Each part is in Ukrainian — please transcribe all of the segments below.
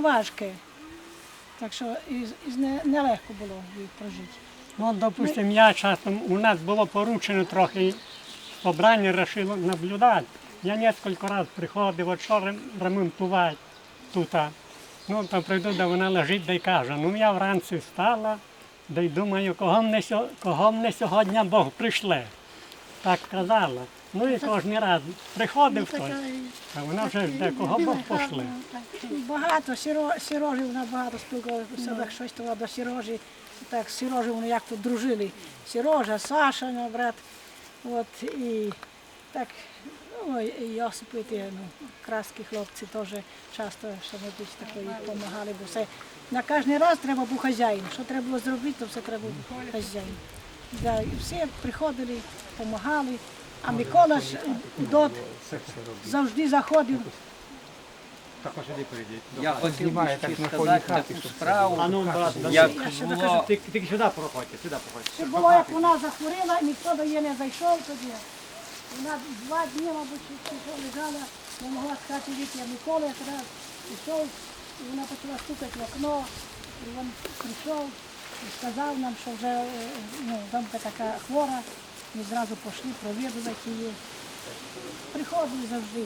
важке. Так що і, і не, нелегко було їх прожити. Ну, допустим, я часом, у нас було поручено трохи, собрання вирішило наблюдати. Я несколько разів приходив, от що ремонтувати тут. Ну, то прийду, де вона лежить, де й каже, ну я вранці встала, де й думаю, кого мене, кого мене сьогодні Бог прийшле. Так казала. Ну і кожен раз приходив хтось, а вона вже жде, кого Бог пошле. Багато сіро, сірожі вона багато спілкувалася, так щось того до сірожі. Так, сірожі вони як тут дружили. Сірожа, Саша, мій брат. От, і так, ну, і Йосип, і ті, ну, краски хлопці теж часто що-небудь такої допомагали, бо все. На кожен раз треба був хазяїн. Що треба було зробити, то все треба був хазяїн. Да, і всі приходили, допомагали. А Микола ж дот завжди заходив. Я хотів би ще сказати таку справу, ну, брат, як Я ще було Тільки сюди проходьте, сюди проходьте. Це було, як вона захворіла, ніхто до її не зайшов тоді. Вона два дні, мабуть, чи що лежала, не могла сказати віки, я Микола якраз пішов, і вона почала стукати в окно, і він прийшов сказав нам, що вже е, ну, домка така хвора, ми зразу пішли провідувати її. Приходили завжди.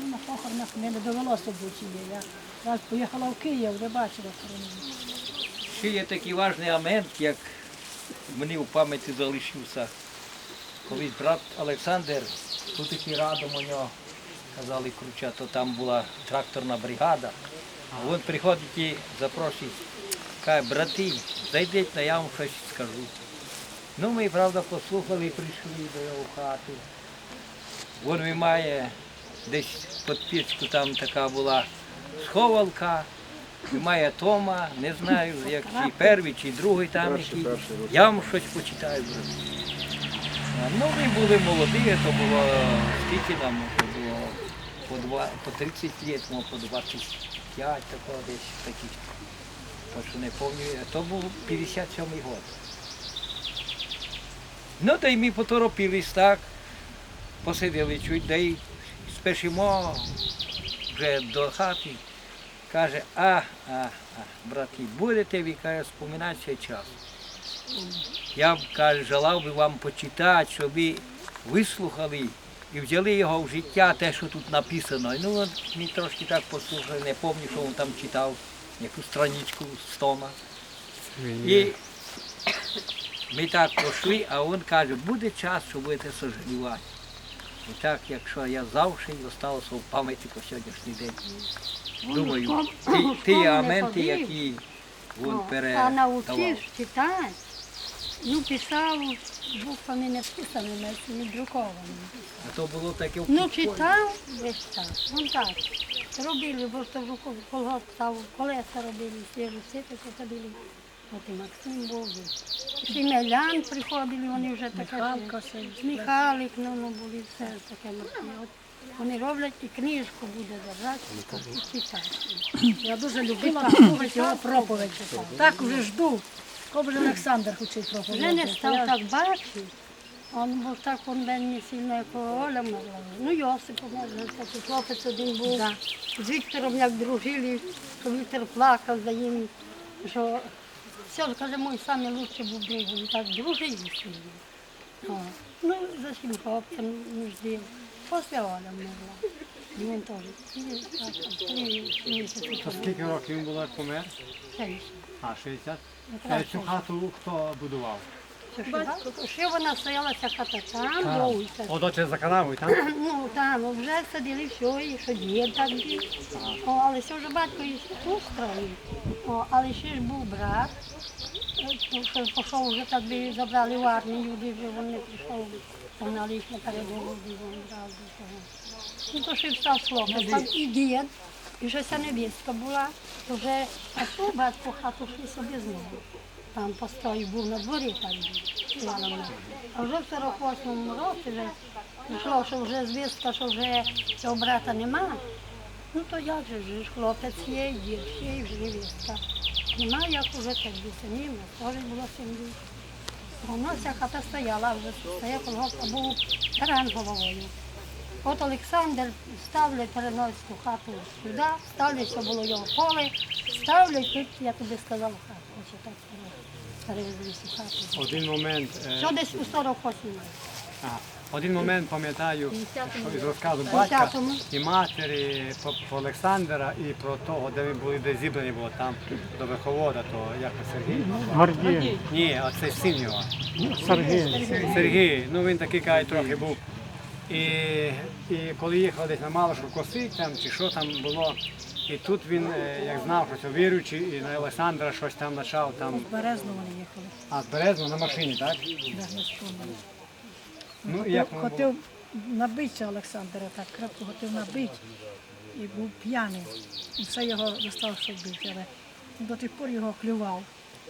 Ну, на похоронах мені не довелося бути її. Я раз поїхала в Київ, де бачила хоронили. ще є такий важний момент, як мені у пам'яті залишився. Колись брат Олександр, тут такий радом у нього, казали круча, то там була тракторна бригада. А він приходить і запрошує, каже, брати, зайдіть, на я вам щось скажу. Ну, ми, правда, послухали і прийшли до його в хату. Він виймає десь під пічку там така була сховалка, виймає Тома, не знаю, як чи перший, чи другий там який. Я вам щось почитаю. Ну, ми були молоді, то було скільки нам було по, два, по 30 років, по 25 такого десь таких. Що не пам'ятаю, то був 57-й год. Ну, та й ми поторопились так, посиділи чуть, да й спешимо вже до хати. Каже, а, а, а, брати, будете ви, каже, споминати цей час. Я б каже, желав би вам почитати, щоб ви вислухали і взяли його в життя, те, що тут написано. Ну, от ми трошки так послухали, не пам'ятаю, що він там читав, яку страничку з Тома. І ми так пішли, а він каже, буде час, що будете сожалівати. І так, якщо я завжди залишилося в пам'яті по сьогоднішній день. Думаю, ті, ті моменти, які він А передавав. навчив читати, ну писав буквами не вписаними, не друкованими. А то було таке в Ну читав весь час. Ну так. Робили, бо то в колгосп став, колеса робили, свіжу ситку ходили. От і Максим був. і Ще Мелян приходили, вони вже таке. Михайлик, ну, ну були все таке. От Вони роблять і книжку буде держати і читати. Я дуже любила слухати його проповідь. Так вже жду. Коли Олександр хоче проповідь. Вже не став так бачити. Он був так он не сильно, як Оля могла. Ну, Йосип можна, такий хлопець один був. З Віктором як дружили, що Віктор плакав за ним, що все, каже, мій лучший був друг, він так дружили з ним. О, Ну, за цим хлопцем між Після Оля могла. Він теж. Три місяці. А скільки років він було, як помер? Шесть. А, 60. Якраз Е, Цю хату хто будував? Батько, ще вона стояла ця хата там, вулиця. О, доці за канавою, там? Ну там вже садили все, і що дід так був. О, але ще вже батько і тут строїв. О, але ще ж був брат, е, що пішов вже так би забрали в армію, де вже він не прийшов. Вона лиш на передову, де він брав. Ну то ще став хлопець, там і дід, і вже ця невістка була, то вже а що батько хату йшли собі знову. Там постоїв був на дворі так був. А вже в 48-му році вже пішло, що вже звістка, що вже цього брата нема. Ну то як же ж хлопець є, є, і вже невістка. Нема як уже так самим, теж було сім'ї. Воно ця хата стояла, вже стояв колгосп, був терен головою. От Олександр ставлять, переносить ту хату сюди, ставлять, що було його поле, ставлять тут, я тобі сказав, хату. Хату. Один момент. е, Що десь у 48 ага, один момент пам'ятаю із розказу батька і матері про, про Олександра і про того, де ви були, де зібрані було там до верховода, то як це, Сергій? Гордій. Ні, оце син його. Сергій. Сергій, ну він такий кай трохи був. І, і коли їхали десь на Малошу косить там чи що там було, і тут він, е, як знав, що це віруючий, і на Олександра щось там почав там. З Березну вони їхали. А з Березно на машині, так? Ну і як воно було? Хотів набитися Олександра, так крепко хотів набити і був п'яний. І все його достав, щоб бити. Але до тих пор його клював.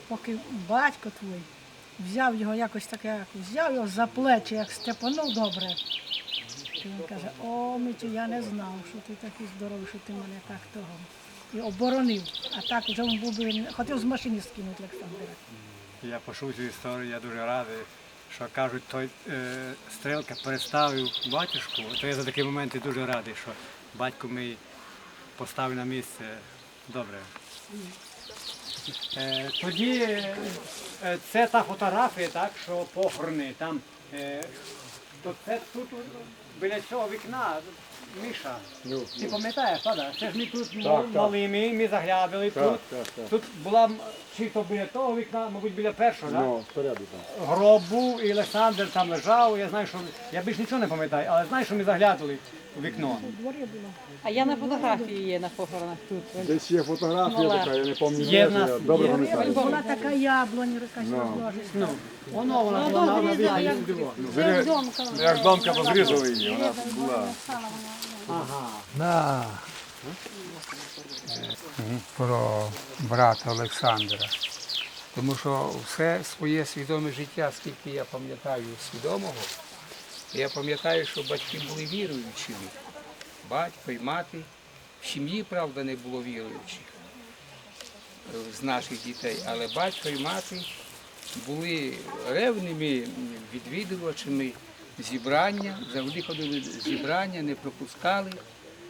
Поки батько твій взяв його якось таке, як взяв його за плечі, як степанув добре. І він каже, о, Митю, я не знав, що ти такий здоровий, що ти мене так того. І оборонив. А так вже він був би, хотів з машини скинути Олександра. Я почув цю історію, я дуже радий, що кажуть, той е, стрілка переставив батюшку, то я за такі моменти дуже радий, що батько мій поставив на місце добре. Е, тоді е, це та фотографія, так, що похорони, там, е, то це тут біля цього вікна, Міша, ти пам'ятаєш, правда? Це ж ми тут мали, ми, ми заглядали тут. Тут була чисто чи то біля того вікна, мабуть, біля першого, так? Ну, спереду так? Гроб був, і Олександр там лежав. Я знаю, що я більш нічого не пам'ятаю, але знаю, що ми заглядали у вікно. А я на фотографії є на похоронах тут. Десь є фотографія така, я не пам'ятаю, Є де в нас- я добре є. пам'ятаю. Була така яблунь, якась розложена. Ну, воно вона була на, на. Ну, зря- Як домка позрізали її, вона була. Ага. про брата Олександра. Тому що все своє свідоме життя, скільки я пам'ятаю свідомого, я пам'ятаю, що батьки були віруючими. Батько і мати. В сім'ї, правда, не було віруючих е, з наших дітей, але батько і мати були ревними відвідувачами зібрання, завжди ходили зібрання, не пропускали.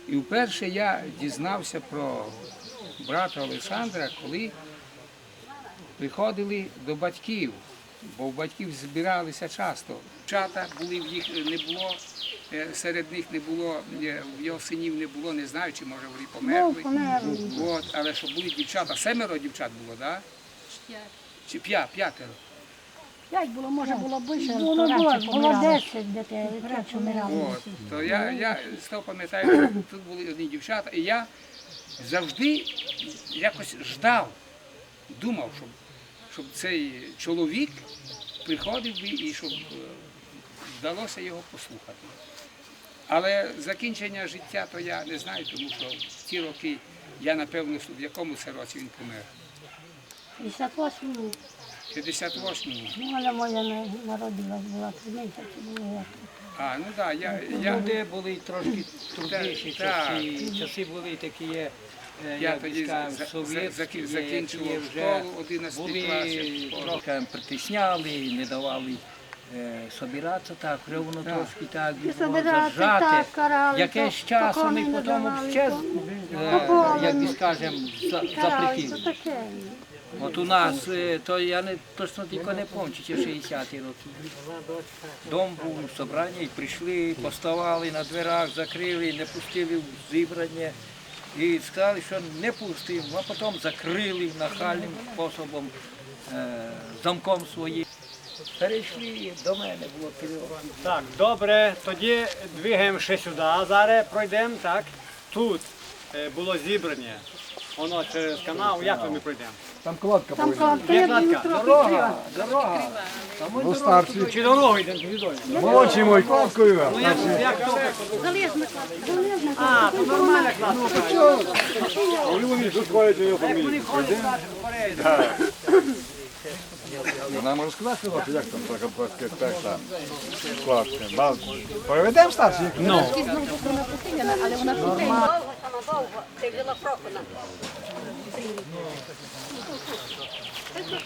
І вперше я дізнався про брата Олександра, коли приходили до батьків, бо в батьків збиралися часто. Чата були в їх не було, е, серед них не було, е, в його синів не було, не знаю, чи може вони померли. померли. От, але що були дівчата, семеро дівчат було, так? Да? Чи п'я, п'ятеро. П'ять було, може було більше, але Було. 10 дітей. От, то я, я з того пам'ятаю, що тут були одні дівчата, і я завжди якось ждав, думав, щоб, щоб цей чоловік приходив би і щоб е, вдалося його послухати. Але закінчення життя то я не знаю, тому що в ці роки я напевно, в якому це році він помер. 58 В 58-му. Ну, але моя народилась, була три місяці, було як. А, ну так, я, я, Люди були трошки трудніші часи. Часи були такі, Я тоді закінчував вже школу, 11 класів. трохи притисняли, не давали е, собиратися так, вже воно трошки так було карали, Якесь часу ми потім ще, е, як би скажемо, за- запретили. От у нас, е, то я не точно тільки не пам'ятаю, чи 60-ті роки. Дом був, собрання, і прийшли, поставали на дверах, закрили, не пустили в зібрання. І сказали, що не пустимо, а потім закрили нахальним способом, е, замком своїм. Перейшли до мене, було переговорено. Так, добре, тоді двигаємо ще сюди. Зараз пройдемо, так. Тут е, було зібрання. Воно через канал, як ми пройдемо? Там кладка Там повинна. кладка, Є кладка, трохи Дорога, дорога. Ну, старші. Чи дорогою йдемо, чи? Молодший мой, кладкою. Ну як, як то? Залізна кладка, залізна А, то нормальна кладка. Вони тут ходять у його Як вони фамілії. ходять, так, вперед. Нам розказати, що як там така кладка, так, так. Кладка. Бал- Проведемо старші? Ну. Але вона тут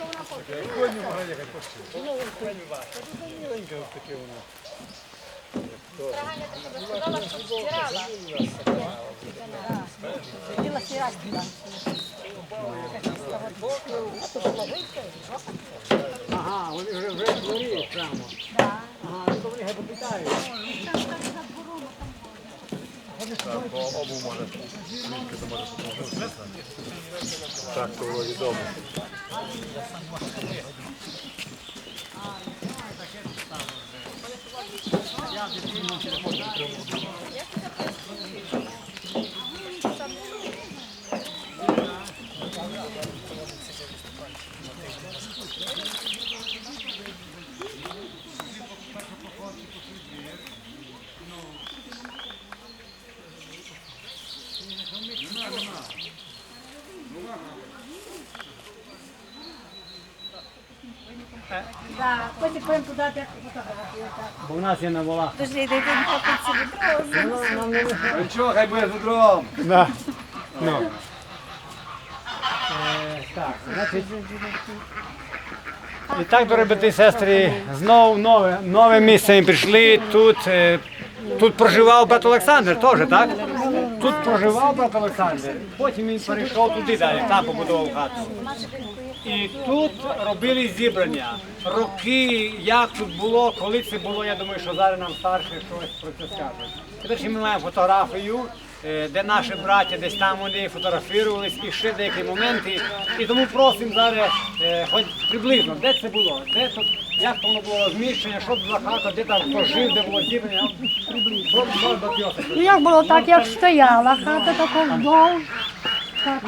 Хотіла сірати туди. Ага, вони вже в прямо. Ага, вони геть питають. Бо обу може. Звідки то може Так, то було відомо. Потім будемо де фотографію. Бо в нас є на волах. Нічого, хай буде з утром. Да. Ну. Е, так, значить. І так, дорогі брати і сестри, знову нове, нове місце ми прийшли. Тут, е, тут проживав брат Олександр теж, так? Тут проживав брат Олександр. Потім він перейшов туди далі, там побудував хату. І тут робили зібрання. Роки, як тут було, коли це було, я думаю, що зараз нам старше щось про це скаже. Ми маємо фотографію, е, де наші браття десь там вони фотографувались і ще деякі моменти. І тому просимо зараз, е, хоч приблизно, де це було, де тут, як воно було розміщення, що за хата, де там хто жив, де було зібрання. Ну як було так, як стояла хата, така вдовж. Так,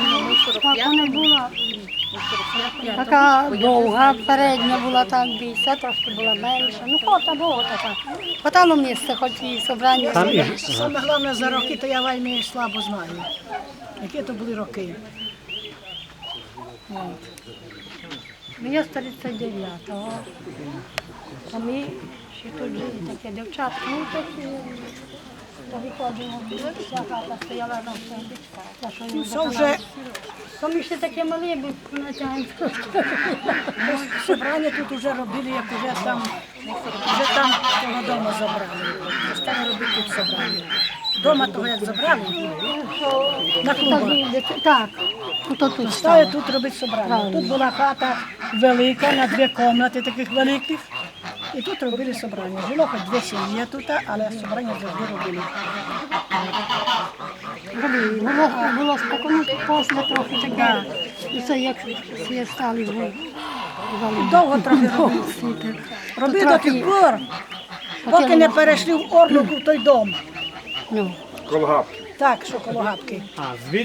так вона була. Така довга, передня була так більше, трошки була менша. Ну, хота була така. Хватало місця, хоч і собрання. Там і, Саме головне за роки, то я вельми слабо знаю. Які то були роки. Мені з 39-го. А ми ще тут жили таке дівчатка. Ну, такі, то виходимо, вся хата стояла на все. Це вже То ми ще таке малі, бо натягнемо. собрання тут вже робили, як вже там, вже там того дому забрали. Стали робити тут собрання. Дома того як забрали, на клубах. Так, то тут Стали тут робити собрання. Тут була хата велика, на дві кімнати таких великих. І тут робили собрання. Жило хоч дві сім'ї тут, але собрання завжди робили. Робили. Було, було спокійно, після трохи таке. І це як всі стали вже. Довго трохи робили. Робили до тих пор, поки не перейшли в Орлуку в той дом. Ну, Колгапки. Так, що коло гапки. а, звідси